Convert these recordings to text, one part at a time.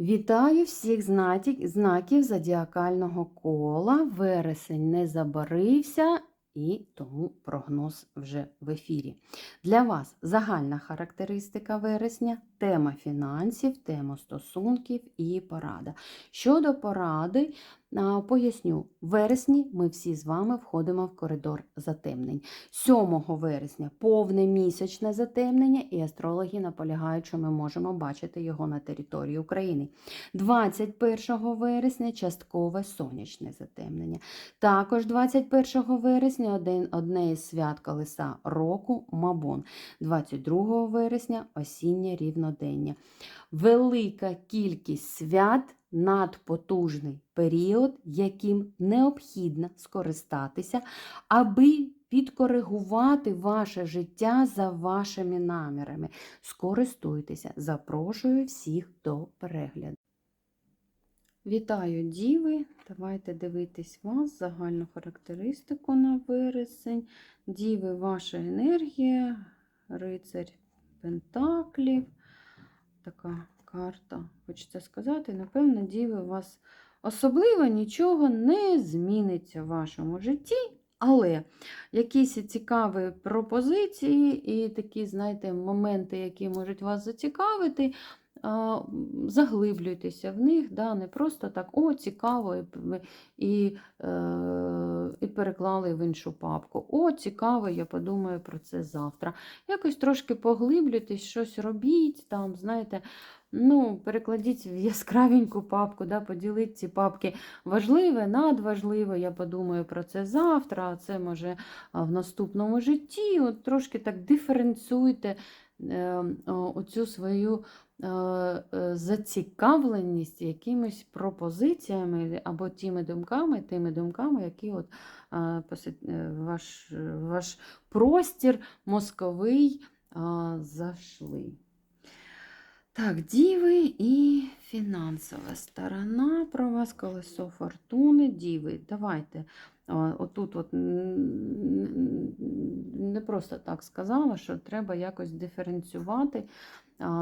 Вітаю всіх знатік- знаків зодіакального кола. Вересень не забарився, і тому прогноз вже в ефірі. Для вас загальна характеристика вересня, тема фінансів, тема стосунків і порада. Щодо поради, поясню, в вересні ми всі з вами входимо в коридор затемнень. 7 вересня повне місячне затемнення, і астрологи наполягають, що ми можемо бачити його на території України. 21 вересня часткове сонячне затемнення. Також 21 вересня один, одне із свят колеса року Мабон. 22 вересня осіннє рівнодення. Велика кількість свят надпотужний період, яким необхідно скористатися, аби підкоригувати ваше життя за вашими намірами. Скористуйтеся, запрошую всіх до перегляду. Вітаю, діви! Давайте дивитись вас, загальну характеристику на вересень. Діви, ваша енергія, рицарь Пентаклів. Така карта, хочеться сказати, напевно, діви, у вас особливо нічого не зміниться в вашому житті. Але якісь цікаві пропозиції і такі, знаєте, моменти, які можуть вас зацікавити, заглиблюйтеся в них, да, не просто так, о, цікаво, і, і, е, і переклали в іншу папку. О, цікаво, я подумаю про це завтра. Якось трошки поглиблюйтесь, щось робіть, там, знаєте, ну, перекладіть в яскравеньку папку, да, поділіть ці папки важливе, надважливе, я подумаю про це завтра, а це може в наступному житті. От Трошки так диференціюйте е, оцю свою зацікавленість якимись пропозиціями або тими думками, тими думками, які от, е, е, ваш, ваш простір мозковий зайшли. Так, діви і фінансова сторона про вас, колесо фортуни, діви. Давайте. Отут от не просто так сказала, що треба якось диференціювати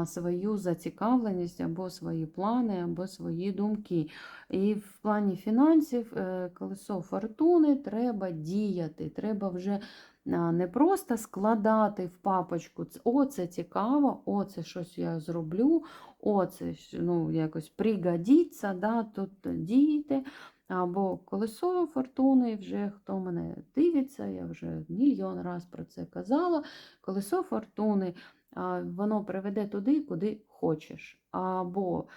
свою зацікавленість або свої плани, або свої думки. І в плані фінансів е, колесо фортуни треба діяти, треба вже не просто складати в папочку, о, це цікаво, о, це щось я зроблю, о, це ну, якось пригодиться, да, тут дійте. Або колесо фортуни, вже хто мене дивиться, я вже мільйон раз про це казала. Колесо фортуни, воно приведе туди, куди хочеш. Або,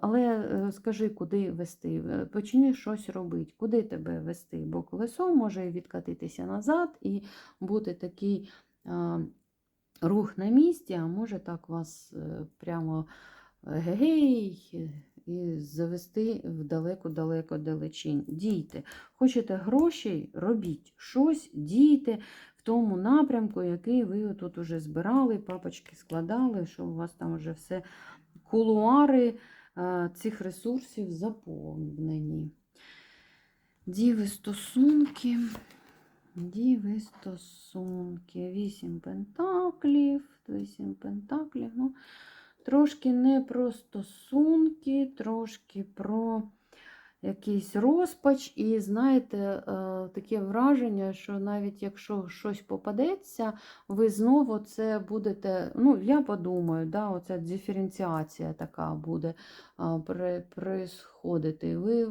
але е, скажи, куди вести, е, почни щось робити, куди тебе вести, бо колесо може відкатитися назад і бути такий рух на місці, а може так вас е, прямо гей і завести в далеко-далеко далечінь. Дійте. Хочете грошей, робіть щось, дійте в тому напрямку, який ви тут уже збирали, папочки складали, що у вас там вже все кулуари цих ресурсів заповнені. Діви стосунки. Діви стосунки. Вісім пентаклів. Вісім пентаклів. Ну, трошки не про стосунки, трошки про якийсь розпач. І знаєте, е, таке враження, що навіть якщо щось попадеться, ви знову це будете. Ну, я подумаю, да, оця диференціація така буде происходити. Ви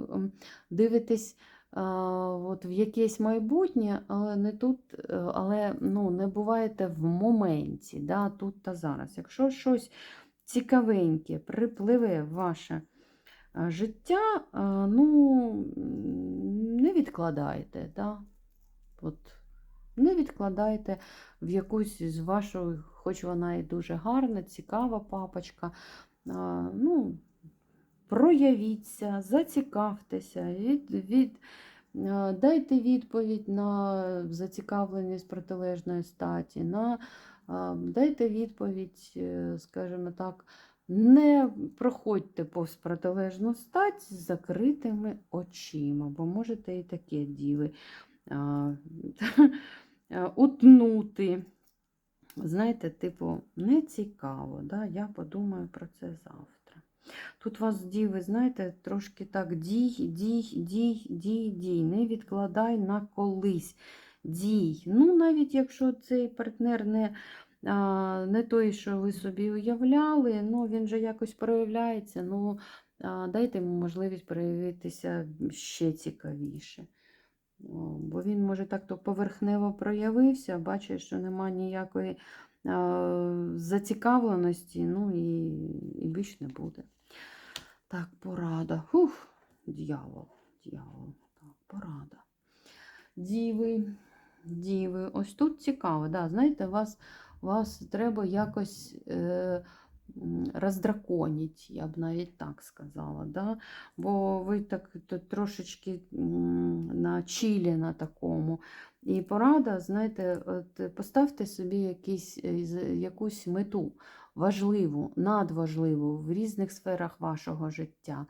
дивитесь от в якесь майбутнє, але не тут, е, але ну, не буваєте в моменті, да, тут та зараз. Якщо щось цікавеньке припливе ваше життя, ну, не відкладайте. Да? От, не відкладайте в якусь з вашої, хоч вона і дуже гарна, цікава папочка. Ну, проявіться, зацікавтеся, від, від, дайте відповідь на зацікавленість протилежної статі, на, дайте відповідь, е, скажімо так, не проходьте повз протилежну стать з закритими очима, бо можете і таке діли е, утнути. Знаєте, типу, не цікаво, да? я подумаю про це завтра. Тут вас діви, знаєте, трошки так дій, дій, дій, дій, дій. Не відкладай на колись. Дій. Ну, навіть якщо цей партнер не, не той, що ви собі уявляли, ну він же якось проявляється. Ну, дайте йому можливість проявитися ще цікавіше. Бо він може так то поверхнево проявився, бачить, що нема ніякої зацікавленості, ну і, і більш не буде. Так, порада. Фух, дьявол, дьявол. Так, порада. Діви, діви. Ось тут цікаво, да, знаєте, вас, вас треба якось е, роздраконіть, я б навіть так сказала. Да? Бо ви так то трошечки на чілі на такому. І порада, знаєте, от поставте собі якісь, е, якусь мету важливу, надважливу в різних сферах вашого життя.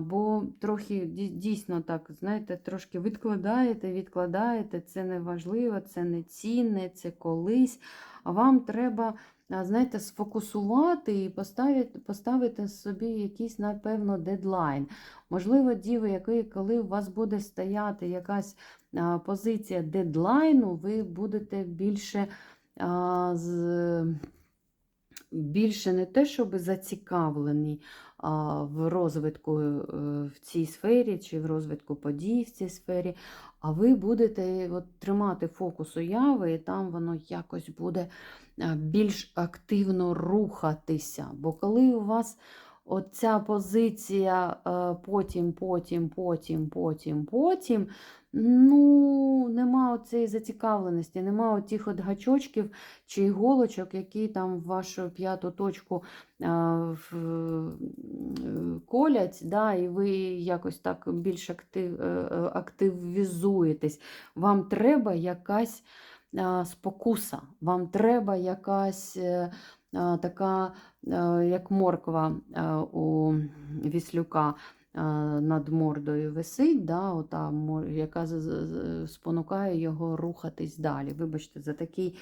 Бо трохи дійсно так, знаєте, трошки відкладаєте, відкладаєте, це не важливо, це не цінне, це колись. А вам треба, знаєте, сфокусувати і поставити, поставити собі якийсь, напевно, дедлайн. Можливо, діви, який, коли у вас буде стояти якась позиція дедлайну, ви будете більше більше не те, щоб зацікавлений в розвитку е, в цій сфері чи в розвитку подій в цій сфері, а ви будете от, тримати фокус уяви, і там воно якось буде більш активно рухатися. Бо коли у вас оця позиція е, потім, потім, потім, потім, потім, ну, нема оцієї зацікавленості, нема отих от гачочків чи іголочок, які там в вашу п'яту точку е, колять, да, і ви якось так більш актив, е, е, активізуєтесь. Вам треба якась спокуса, вам треба якась е, така, е, як морква е, у віслюка е, над мордою висить, да, ота, яка спонукає його рухатись далі. Вибачте, за такий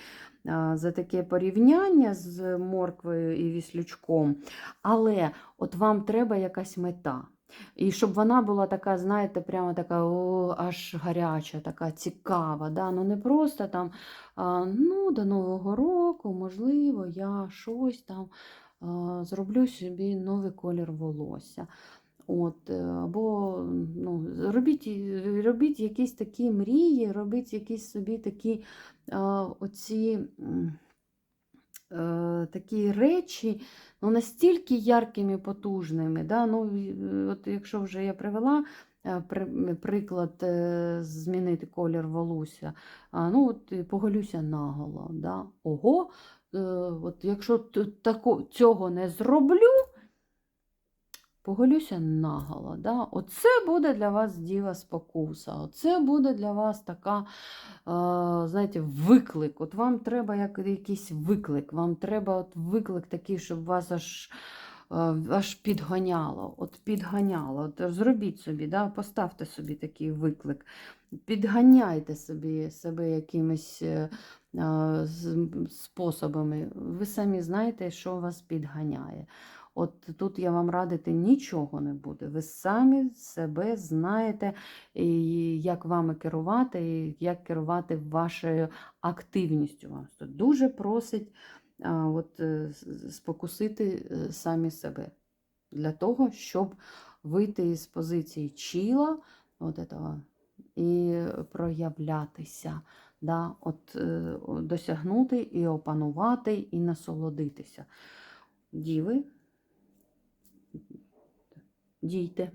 за таке порівняння з морквою і віслючком. Але от вам треба якась мета. І щоб вона була така, знаєте, прямо така о, аж гаряча, така цікава. Да? Ну не просто там, ну, до Нового року, можливо, я щось там зроблю собі новий колір волосся. От, е, або ну, робіть, робіть якісь такі мрії, робіть якісь собі такі оці е, такі речі ну, настільки яркими і потужними. Да? Ну, е, от якщо вже я привела е, при- приклад е, змінити колір волосся, ну, от, поголюся наголо. Да? Ого, е, от якщо т- тако, цього не зроблю, Поголюся наголо. Да? Оце буде для вас діва спокуса. Оце буде для вас така, е, знаєте, виклик. От вам треба як якийсь виклик. Вам треба от виклик такий, щоб вас аж, е, аж підганяло. От підганяло. От зробіть собі, да? поставте собі такий виклик. Підганяйте собі себе якимись е, е, способами. Ви самі знаєте, що вас підганяє. От тут я вам радити нічого не буду. Ви самі себе знаєте, і як вами керувати, і як керувати вашою активністю. Тут дуже просить от, е, спокусити е, самі себе для того, щоб вийти із позиції чіла от этого, і проявлятися. Да? От, е, досягнути і опанувати, і насолодитися. Діви, дійте.